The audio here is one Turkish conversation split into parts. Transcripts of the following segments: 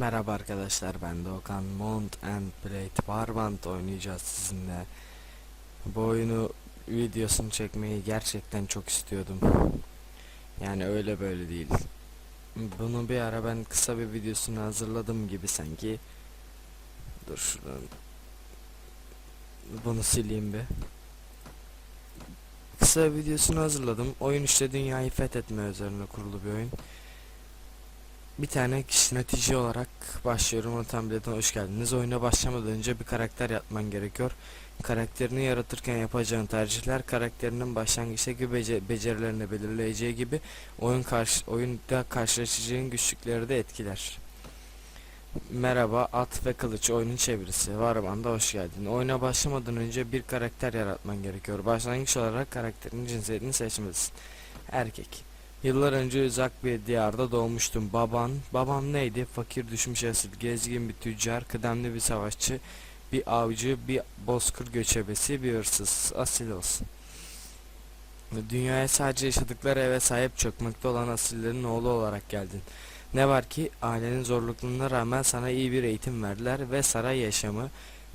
Merhaba arkadaşlar ben Doğukan Mount and Blade Warband oynayacağız sizinle. Bu oyunu videosunu çekmeyi gerçekten çok istiyordum. Yani öyle böyle değil. Bunu bir ara ben kısa bir videosunu hazırladım gibi sanki. Dur şuradan. Bunu sileyim bir. Kısa videosunu hazırladım. Oyun işte dünyayı fethetme üzerine kurulu bir oyun. Bir tane kişi netice olarak başlıyorum. Ortam biletine hoş geldiniz. Oyuna başlamadan önce bir karakter yapman gerekiyor. Karakterini yaratırken yapacağın tercihler karakterinin başlangıçtaki bece becerilerini belirleyeceği gibi oyun karşı oyunda karşılaşacağın güçlükleri de etkiler. Merhaba, at ve kılıç oyunun çevirisi. Varmanda hoş geldin. Oyuna başlamadan önce bir karakter yaratman gerekiyor. Başlangıç olarak karakterin cinsiyetini seçmelisin. Erkek. Yıllar önce uzak bir diyarda doğmuştum. Baban, babam neydi? Fakir düşmüş asil, gezgin bir tüccar, kıdemli bir savaşçı, bir avcı, bir bozkır göçebesi, bir hırsız. Asil olsun. Dünyaya sadece yaşadıkları eve sahip çökmekte olan asillerin oğlu olarak geldin. Ne var ki ailenin zorluklarına rağmen sana iyi bir eğitim verdiler ve saray yaşamı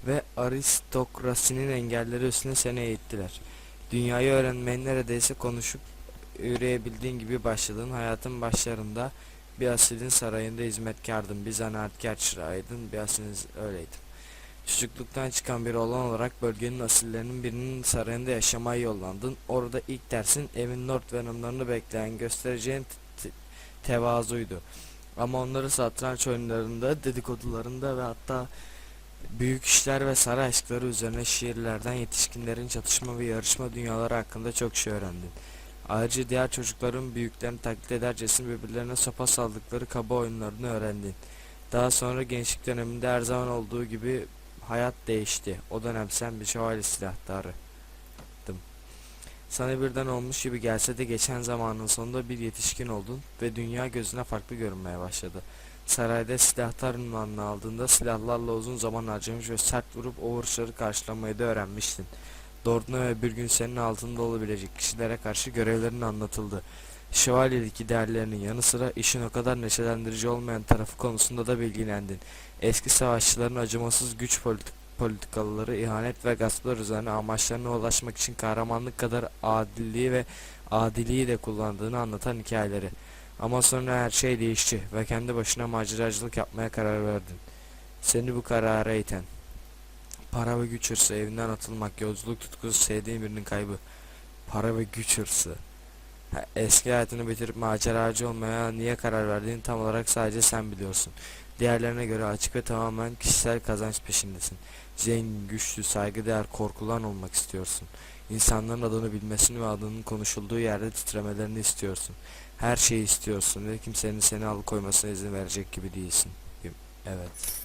ve aristokrasinin engelleri üstüne seni eğittiler. Dünyayı öğrenmeye neredeyse konuşup üreyebildiğin gibi başladın. Hayatın başlarında bir asilin sarayında hizmetkardın, bir zanaatkar çırağıydın, bir asilin öyleydim. Çocukluktan çıkan bir olan olarak bölgenin asillerinin birinin sarayında yaşamaya yollandın. Orada ilk dersin evin North Venom'larını bekleyen göstereceğin te- tevazuydu. Ama onları satranç oyunlarında, dedikodularında ve hatta büyük işler ve saray aşkları üzerine şiirlerden yetişkinlerin çatışma ve yarışma dünyaları hakkında çok şey öğrendin. Ayrıca diğer çocukların büyüklerini taklit edercesine birbirlerine sopa saldıkları kaba oyunlarını öğrendin. Daha sonra gençlik döneminde her zaman olduğu gibi hayat değişti. O dönem sen bir şövalye silahtarıydın. Sana birden olmuş gibi gelse de geçen zamanın sonunda bir yetişkin oldun ve dünya gözüne farklı görünmeye başladı. Sarayda silahtar ünvanını aldığında silahlarla uzun zaman harcamış ve sert vurup o karşılamayı da öğrenmiştin. Doğruna ve bir gün senin altında olabilecek kişilere karşı görevlerin anlatıldı. Şövalyelik ideallerinin yanı sıra işin o kadar neşelendirici olmayan tarafı konusunda da bilgilendin. Eski savaşçıların acımasız güç politik politikaları, ihanet ve gasplar üzerine amaçlarına ulaşmak için kahramanlık kadar adilliği ve adiliği de kullandığını anlatan hikayeleri. Ama sonra her şey değişti ve kendi başına maceracılık yapmaya karar verdin. Seni bu karara iten. Para ve güç hırsı, evinden atılmak, yolculuk tutkusu, sevdiğin birinin kaybı. Para ve güç hırsı. Eski hayatını bitirip maceracı olmaya niye karar verdiğini tam olarak sadece sen biliyorsun. Diğerlerine göre açık ve tamamen kişisel kazanç peşindesin. Zengin, güçlü, saygıdeğer, korkulan olmak istiyorsun. İnsanların adını bilmesini ve adının konuşulduğu yerde titremelerini istiyorsun. Her şeyi istiyorsun ve kimsenin seni alıkoymasına izin verecek gibi değilsin. Evet.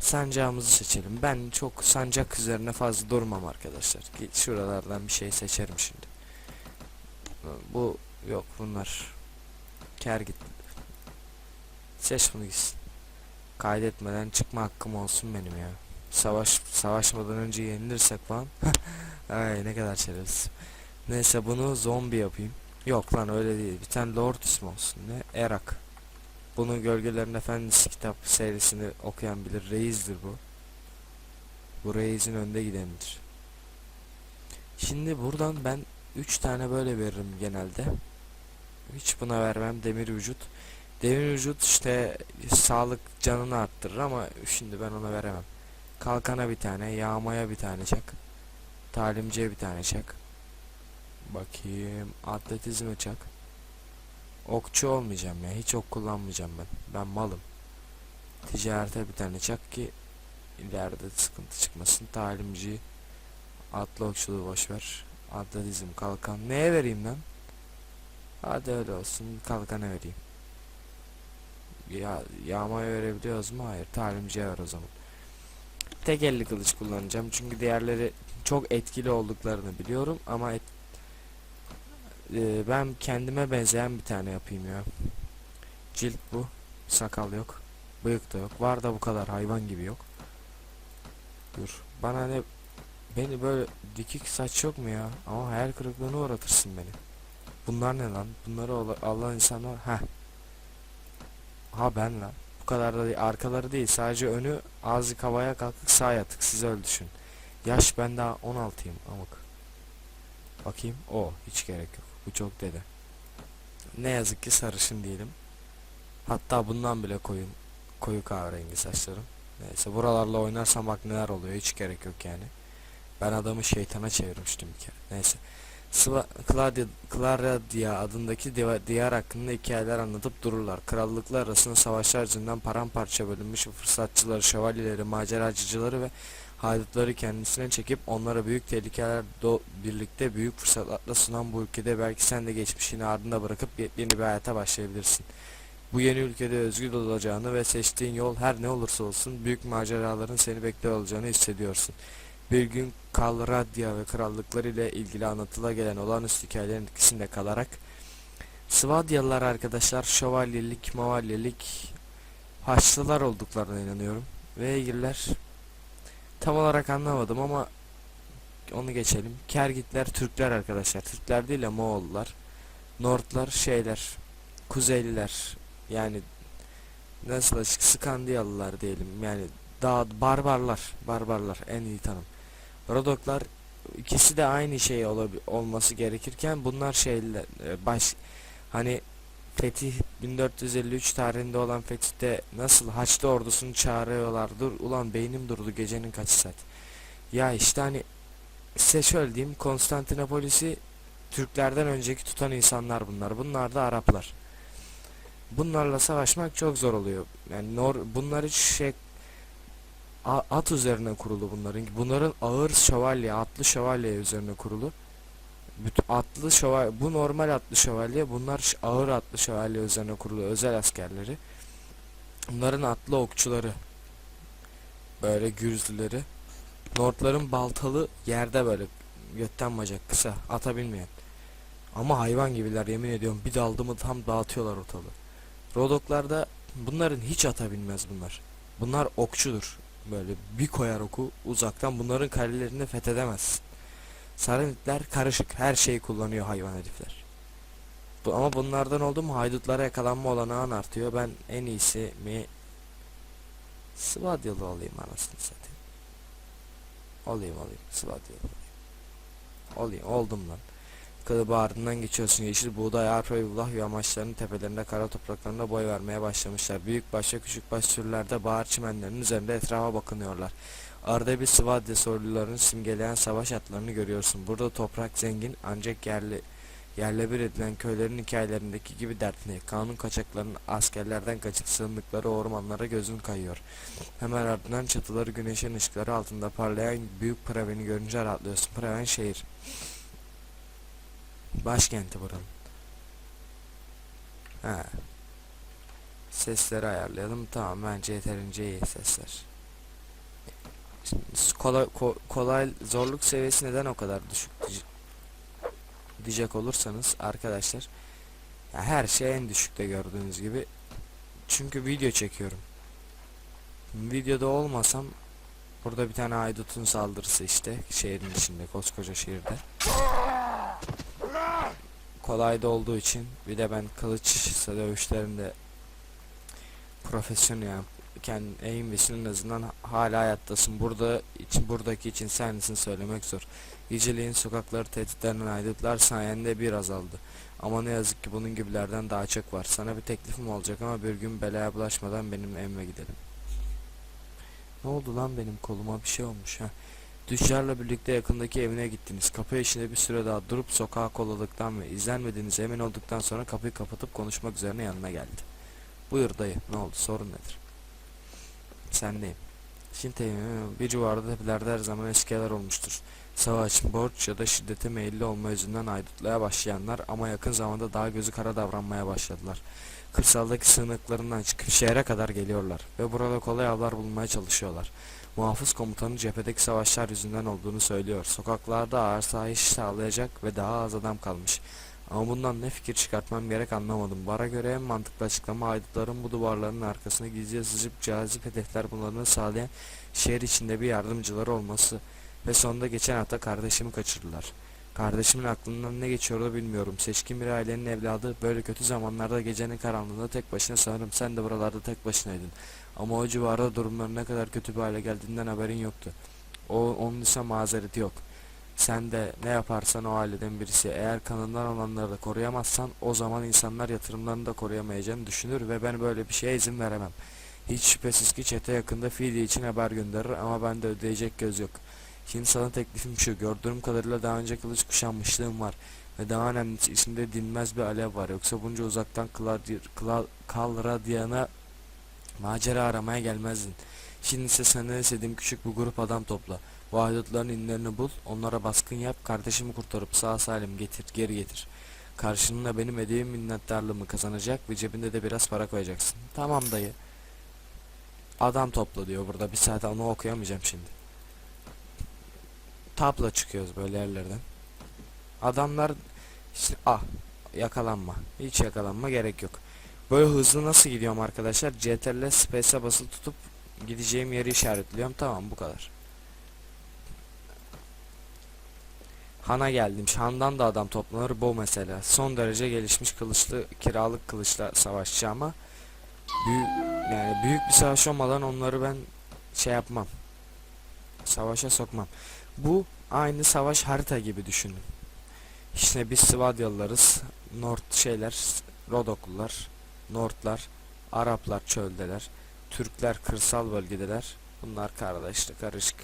Sancağımızı seçelim. Ben çok sancak üzerine fazla durmam arkadaşlar. Git Şuralardan bir şey seçerim şimdi. Bu yok bunlar. Ker gitti. Seç bunu gitsin. Kaydetmeden çıkma hakkım olsun benim ya. Savaş savaşmadan önce yenilirsek falan. Ay ne kadar şerefsiz. Neyse bunu zombi yapayım. Yok lan öyle değil. Bir tane lord ismi olsun. Ne? Erak. Bunu Gölgelerin Efendisi kitap serisini okuyan bilir. Reis'dir bu. Bu Reis'in önde gidenidir. Şimdi buradan ben 3 tane böyle veririm genelde. Hiç buna vermem demir vücut. Demir vücut işte sağlık canını arttırır ama şimdi ben ona veremem. Kalkana bir tane, yağmaya bir tane çak. Talimciye bir tane çak. Bakayım atletizme çak. Okçu olmayacağım ya. Hiç ok kullanmayacağım ben. Ben malım. Ticarete bir tane çak ki ileride sıkıntı çıkmasın. Talimci atlı okçuluğu boşver. Atletizm kalkan. Neye vereyim lan? Hadi öyle olsun. Kalkana vereyim. Ya yağmaya verebiliyoruz mu? Hayır. Talimciye ver o zaman. Tek elli kılıç kullanacağım. Çünkü diğerleri çok etkili olduklarını biliyorum ama et, ee, ben kendime benzeyen bir tane yapayım ya. Cilt bu. Sakal yok. Bıyık da yok. Var da bu kadar hayvan gibi yok. Dur. Bana ne beni böyle dikik saç yok mu ya? Ama hayal kırıklığına uğratırsın beni. Bunlar ne lan? Bunları Allah, insanlar ha. Ha ben lan. Bu kadar da değil. Arkaları değil. Sadece önü azıcık havaya kalkık sağ yatık. Siz öyle düşün. Yaş ben daha 16'yım amık. Bakayım. O hiç gerek yok. Bu çok dede. Ne yazık ki sarışın değilim. Hatta bundan bile koyun koyu kahverengi saçlarım. Neyse buralarla oynarsam bak neler oluyor hiç gerek yok yani. Ben adamı şeytana çevirmiştim bir kere. Neyse. Sıva, Claudia, Claudia adındaki diyar hakkında hikayeler anlatıp dururlar. Krallıklar arasında savaşlar yüzünden paramparça bölünmüş fırsatçıları, şövalyeleri, maceracıları ve haydutları kendisine çekip onlara büyük tehlikeler birlikte büyük fırsatlarla sunan bu ülkede belki sen de geçmişini ardında bırakıp yeni bir hayata başlayabilirsin. Bu yeni ülkede özgür olacağını ve seçtiğin yol her ne olursa olsun büyük maceraların seni bekliyor olacağını hissediyorsun. Bir gün Kalradia ve krallıkları ile ilgili anlatıla gelen olağanüstü hikayelerin etkisinde kalarak Svadyalılar arkadaşlar şövalyelik, mavalyelik Haçlılar olduklarına inanıyorum. Ve ilgililer tam olarak anlamadım ama onu geçelim. Kergitler Türkler arkadaşlar. Türkler değil de Moğollar. Nordlar şeyler. Kuzeyliler. Yani nasıl açık Skandiyalılar diyelim. Yani daha barbarlar. Barbarlar en iyi tanım. Rodoklar ikisi de aynı şey olması gerekirken bunlar şeyler e, baş hani Fetih 1453 tarihinde olan Fetih'te nasıl Haçlı ordusunu çağırıyorlar? Dur ulan beynim durdu gecenin kaç saat? Ya işte hani size şöyle diyeyim Konstantinopolis'i Türklerden önceki tutan insanlar bunlar. Bunlar da Araplar. Bunlarla savaşmak çok zor oluyor. Yani nor bunlar hiç şey at üzerine kurulu bunların. Bunların ağır şövalye, atlı şövalye üzerine kurulu. Atlı şövalye, bu normal atlı şövalye, bunlar ağır atlı şövalye üzerine kurulu özel askerleri. Bunların atlı okçuları. Böyle gürzlüleri. Nordların baltalı yerde böyle götten bacak kısa ata binmeyen. Ama hayvan gibiler yemin ediyorum bir daldı mı tam dağıtıyorlar ortalığı. Rodoklarda bunların hiç ata bunlar. Bunlar okçudur. Böyle bir koyar oku uzaktan bunların kalelerini fethedemezsin. Saranitler karışık her şeyi kullanıyor hayvan herifler. Bu, ama bunlardan oldu mu haydutlara yakalanma olanağın artıyor. Ben en iyisi mi Svadyalı olayım anasını satayım. Olayım olayım Svadyalı olayım. Olayım oldum lan. Kılıbı ardından geçiyorsun. Yeşil buğday, arpa ve bulah yamaçlarının tepelerinde kara topraklarında boy vermeye başlamışlar. Büyük baş ve küçük baş sürülerde bağır çimenlerinin üzerinde etrafa bakınıyorlar. Arada bir Svadya soylularını simgeleyen savaş atlarını görüyorsun. Burada toprak zengin ancak yerli yerle bir edilen köylerin hikayelerindeki gibi dertli. Kanun kaçaklarının askerlerden kaçıp sığındıkları ormanlara gözün kayıyor. Hemen ardından çatıları güneşin ışıkları altında parlayan büyük Praven'i görünce rahatlıyorsun. Praven şehir. Başkenti buranın. Ha. Sesleri ayarlayalım. Tamam bence yeterince iyi sesler. Kolay, ko- kolay zorluk seviyesi neden o kadar düşük diye- diyecek olursanız arkadaşlar her şey en düşükte gördüğünüz gibi. Çünkü video çekiyorum. Videoda olmasam burada bir tane haydutun saldırısı işte şehrin içinde koskoca şehirde. Kolayda olduğu için bir de ben kılıç dövüşlerinde profesyonel yani kendi aim en azından hala hayattasın. Burada için buradaki için sensin söylemek zor. Geceleyin sokakları tehditlerinden aydınlar sayende bir azaldı. Ama ne yazık ki bunun gibilerden daha çok var. Sana bir teklifim olacak ama bir gün belaya bulaşmadan benim evime gidelim. Ne oldu lan benim koluma bir şey olmuş ha. Tüccarla birlikte yakındaki evine gittiniz. Kapı eşinde bir süre daha durup sokağa kolalıktan ve izlenmediğinize emin olduktan sonra kapıyı kapatıp konuşmak üzerine yanına geldi. Buyur dayı ne oldu sorun nedir? Sendeyim. Şimdi bir civarda tepelerde her zaman eskiler olmuştur. Savaş, borç ya da şiddete meyilli olma yüzünden aydutluğa başlayanlar ama yakın zamanda daha gözü kara davranmaya başladılar. Kırsaldaki sığınaklarından çıkıp şehre kadar geliyorlar ve burada kolay avlar bulmaya çalışıyorlar. Muhafız komutanı cephedeki savaşlar yüzünden olduğunu söylüyor. Sokaklarda asayiş sağlayacak ve daha az adam kalmış. Ama bundan ne fikir çıkartmam gerek anlamadım. Bara göre en mantıklı açıklama haydutların bu duvarların arkasına gizlice sızıp cazip hedefler bulmalarını sağlayan şehir içinde bir yardımcıları olması ve sonunda geçen hafta kardeşimi kaçırdılar. Kardeşimin aklından ne geçiyordu bilmiyorum. Seçkin bir ailenin evladı böyle kötü zamanlarda gecenin karanlığında tek başına sanırım sen de buralarda tek başınaydın. Ama o civarda durumların ne kadar kötü bir hale geldiğinden haberin yoktu. O onun ise mazereti yok. Sen de ne yaparsan o aileden birisi eğer kanından olanları da koruyamazsan o zaman insanlar yatırımlarını da koruyamayacağını düşünür ve ben böyle bir şeye izin veremem. Hiç şüphesiz ki çete yakında Fidi için haber gönderir ama bende ödeyecek göz yok. Şimdi sana teklifim şu gördüğüm kadarıyla daha önce kılıç kuşanmışlığım var ve daha önemlisi içinde dinmez bir alev var yoksa bunca uzaktan Kalradiyan'a macera aramaya gelmezdin. Şimdi ise senden istediğim küçük bir grup adam topla. Bu inlerini bul, onlara baskın yap, kardeşimi kurtarıp sağ salim getir, geri getir. Karşılığında benim hediyem minnettarlığımı kazanacak ve cebinde de biraz para koyacaksın. Tamam dayı. Adam topla diyor burada. Bir saat onu okuyamayacağım şimdi. Tapla çıkıyoruz böyle yerlerden. Adamlar işte ah yakalanma. Hiç yakalanma gerek yok. Böyle hızlı nasıl gidiyorum arkadaşlar? CTRL space'e basılı tutup gideceğim yeri işaretliyorum. Tamam bu kadar. Han'a geldim. Han'dan da adam toplanır. Bu mesela. Son derece gelişmiş kılıçlı kiralık kılıçla savaşçı ama büyük yani büyük bir savaş olmadan onları ben şey yapmam. Savaşa sokmam. Bu aynı savaş harita gibi düşünün. İşte biz Svadyalılarız. Nord şeyler, Rodoklular, Nordlar, Araplar çöldeler, Türkler kırsal bölgedeler. Bunlar kardeşlik karışık.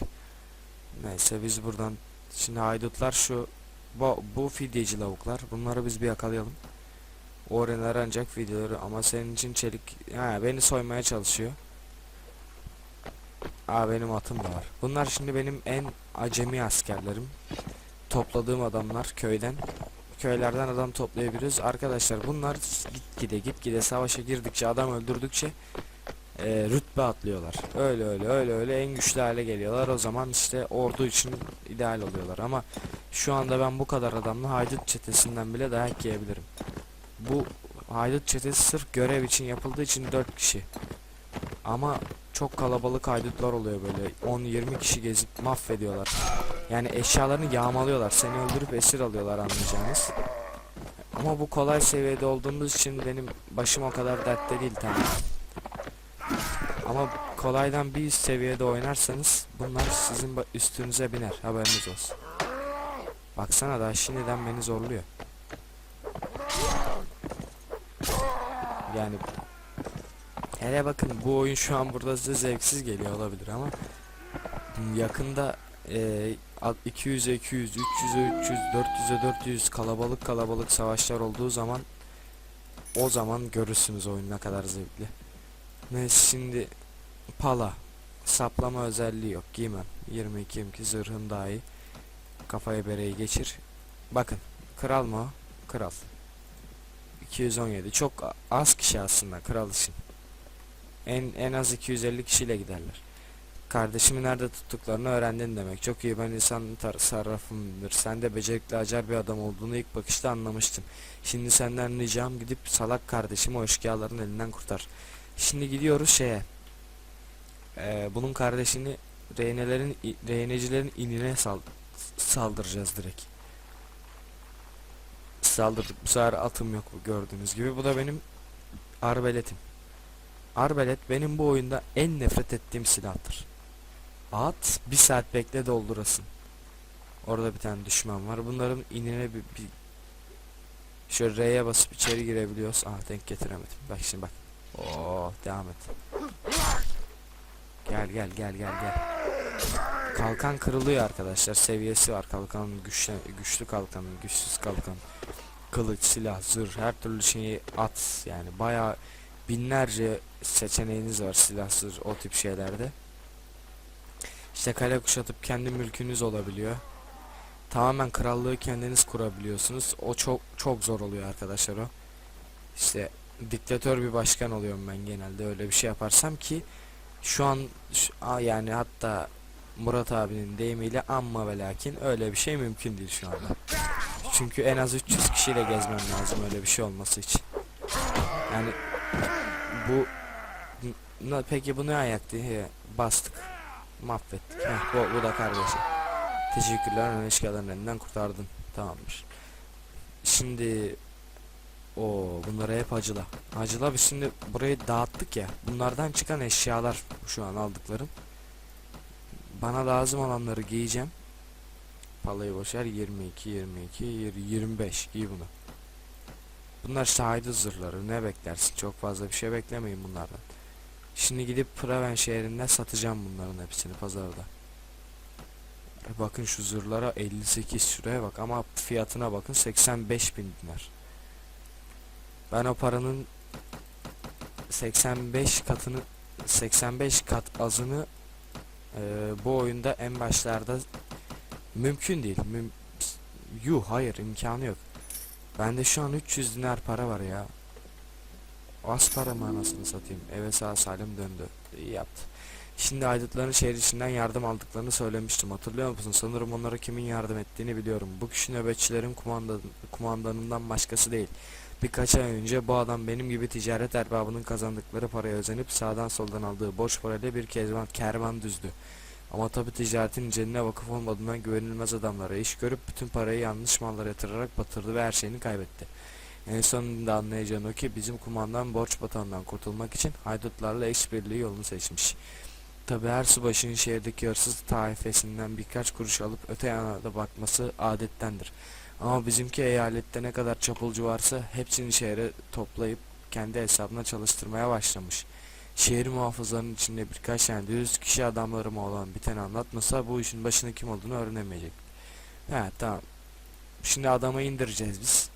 Neyse biz buradan şimdi haydutlar şu bu, bu fidyeci lavuklar. Bunları biz bir yakalayalım. Orenler ancak videoları ama senin için çelik ha beni soymaya çalışıyor. Aa benim atım da var. Bunlar şimdi benim en acemi askerlerim. Topladığım adamlar köyden. Köylerden adam toplayabiliriz. Arkadaşlar bunlar gitgide gitgide savaşa girdikçe adam öldürdükçe e, rütbe atlıyorlar. Öyle öyle öyle öyle en güçlü hale geliyorlar. O zaman işte ordu için ideal oluyorlar. Ama şu anda ben bu kadar adamla haydut çetesinden bile dayak yiyebilirim. Bu haydut çetesi sırf görev için yapıldığı için 4 kişi. Ama çok kalabalık haydutlar oluyor böyle 10-20 kişi gezip mahvediyorlar. Yani eşyalarını yağmalıyorlar. Seni öldürüp esir alıyorlar anlayacağınız. Ama bu kolay seviyede olduğumuz için benim başım o kadar dertte değil tamam. Ama kolaydan bir üst seviyede oynarsanız bunlar sizin üstünüze biner haberiniz olsun. Baksana daha şimdiden beni zorluyor. Yani hele bakın bu oyun şu an burada size zevksiz geliyor olabilir ama yakında e, 200'e 200, 300'e 300, 400'e 400 kalabalık kalabalık savaşlar olduğu zaman o zaman görürsünüz oyun ne kadar zevkli. Neyse şimdi pala saplama özelliği yok giymem. 22 22 zırhın daha iyi kafaya bereyi geçir. Bakın kral mı o? kral. 217 çok az kişi aslında kral için. En en az 250 kişiyle giderler. Kardeşimi nerede tuttuklarını öğrendin demek. Çok iyi ben insan sarrafımdır. Sen de becerikli acar bir adam olduğunu ilk bakışta anlamıştım şimdi senden ricam gidip salak kardeşimi o eşkıyaların elinden kurtar Şimdi gidiyoruz şeye. Ee, bunun kardeşini rehinelerin i- rehinecilerin inine sal saldıracağız direkt. Saldırdık. Bu sefer atım yok gördüğünüz gibi. Bu da benim arbeletim. Arbelet benim bu oyunda en nefret ettiğim silahtır. At bir saat bekle doldurasın. Orada bir tane düşman var. Bunların inine bir, bir şöyle R'ye basıp içeri girebiliyoruz. Ah denk getiremedim. Bak şimdi bak. Oo devam et. Gel gel gel gel gel. Kalkan kırılıyor arkadaşlar. Seviyesi var kalkanın güçlü güçlü kalkanın, güçsüz kalkan. Kılıç, silah, zırh her türlü şeyi at yani bayağı binlerce seçeneğiniz var silah, zırh o tip şeylerde. İşte kale kuşatıp kendi mülkünüz olabiliyor. Tamamen krallığı kendiniz kurabiliyorsunuz. O çok çok zor oluyor arkadaşlar o. İşte diktatör bir başkan oluyorum ben genelde öyle bir şey yaparsam ki şu an şu- yani hatta Murat abinin deyimiyle amma ve lakin öyle bir şey mümkün değil şu anda. Çünkü en az 300 kişiyle gezmem lazım öyle bir şey olması için. Yani bu n- peki bu ne ayaktı? He, bastık. Mahvettik. Heh, bu, bu da kardeşim. Teşekkürler eşkıyaların elinden kurtardın. Tamamdır. Şimdi o bunlara hep acıla. Acıla biz şimdi burayı dağıttık ya. Bunlardan çıkan eşyalar şu an aldıklarım. Bana lazım olanları giyeceğim. Palayı boşver 22 22 yir- 25 giy bunu. Bunlar şahidi zırhları ne beklersin çok fazla bir şey beklemeyin bunlardan. Şimdi gidip Praven şehrinde satacağım bunların hepsini pazarda. E bakın şu zırhlara 58 şuraya bak ama fiyatına bakın 85 bin dinar. Ben o paranın 85 katını 85 kat azını e, bu oyunda en başlarda mümkün değil. Müm Yuh hayır imkanı yok. Bende şu an 300 dinar para var ya. Az para mı anasını satayım. Eve sağ salim döndü. İyi yaptı. Şimdi aydıtların şehir içinden yardım aldıklarını söylemiştim. Hatırlıyor musun? Sanırım onlara kimin yardım ettiğini biliyorum. Bu kişi nöbetçilerin kumandan kumandanından başkası değil. Birkaç ay önce bu adam benim gibi ticaret erbabının kazandıkları paraya özenip sağdan soldan aldığı borç parayla bir kezban, kervan düzdü. Ama tabi ticaretin inceline vakıf olmadığından güvenilmez adamlara iş görüp bütün parayı yanlış mallara yatırarak batırdı ve her şeyini kaybetti. En sonunda anlayacağın o ki bizim kumandan borç batağından kurtulmak için haydutlarla işbirliği yolunu seçmiş. Tabi her subaşının şehirdeki hırsız taifesinden birkaç kuruş alıp öte yana da bakması adettendir. Ama bizimki eyalette ne kadar çapulcu varsa hepsini şehre toplayıp kendi hesabına çalıştırmaya başlamış. Şehir muhafızlarının içinde birkaç tane dürüst kişi adamlarıma olan biteni anlatmasa bu işin başına kim olduğunu öğrenemeyecek. He tamam. Şimdi adamı indireceğiz biz.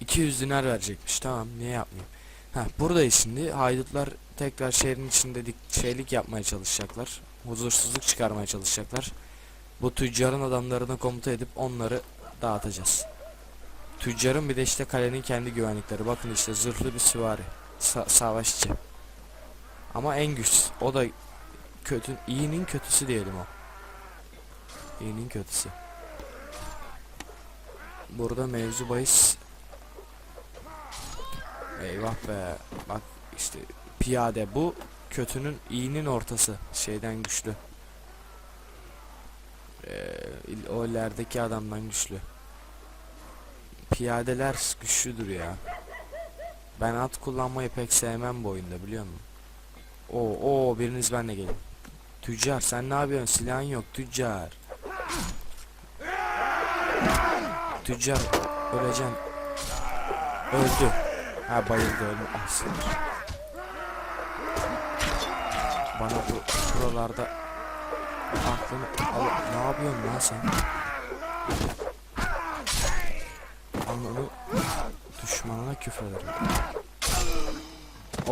200 dinar verecekmiş tamam niye yapmayayım. Ha buradayız şimdi haydutlar tekrar şehrin içinde şeylik yapmaya çalışacaklar. Huzursuzluk çıkarmaya çalışacaklar. Bu tüccarın adamlarına komuta edip onları dağıtacağız. Tüccarın bir de işte kalenin kendi güvenlikleri. Bakın işte zırhlı bir süvari. Sa- savaşçı. Ama en güçlü. O da kötü, iyinin kötüsü diyelim o. İyinin kötüsü. Burada mevzu bahis. Eyvah be. Bak işte piyade bu kötünün iyinin ortası. Şeyden güçlü. Ee, o ilerideki adamdan güçlü. Piyadeler güçlüdür ya. Ben at kullanmayı pek sevmem bu oyunda biliyor musun? Oo, oo biriniz benle gelin. Tüccar sen ne yapıyorsun? Silahın yok tüccar. Tüccar öleceksin. Öldü. Ha bayıldı öldü. Ah. Bana bu buralarda aklını al. Ne yapıyorsun lan sen? Ananı düşmanına küfrederim.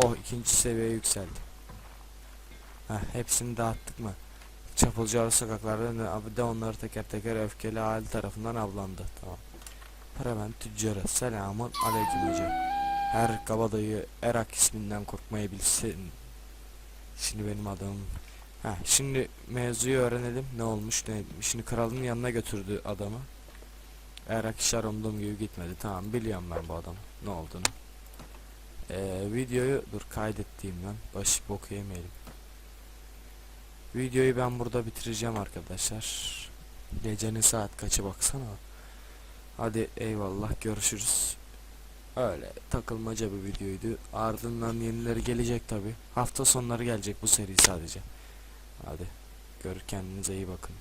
Oh ikinci seviyeye yükseldi. Heh, hepsini dağıttık mı? Çapulcu arası sokaklarda de onları teker teker öfkeli aile tarafından avlandı. Tamam. Paraven tüccarı. Selamun aleyküm hocam. Her kabadayı Erak isminden korkmayı bilsin. Şimdi benim adamım. Ha, şimdi mevzuyu öğrenelim. Ne olmuş ne etmiş. Şimdi kralın yanına götürdü adamı. Erak işler umduğum gibi gitmedi. Tamam biliyorum ben bu adamı. Ne olduğunu. Ee, videoyu dur kaydettiğim lan. Başı bok yemeyelim. Videoyu ben burada bitireceğim arkadaşlar. Gecenin saat kaçı baksana. Hadi eyvallah görüşürüz. Öyle takılmaca bir videoydu. Ardından yenileri gelecek tabi. Hafta sonları gelecek bu seri sadece. Hadi gör kendinize iyi bakın.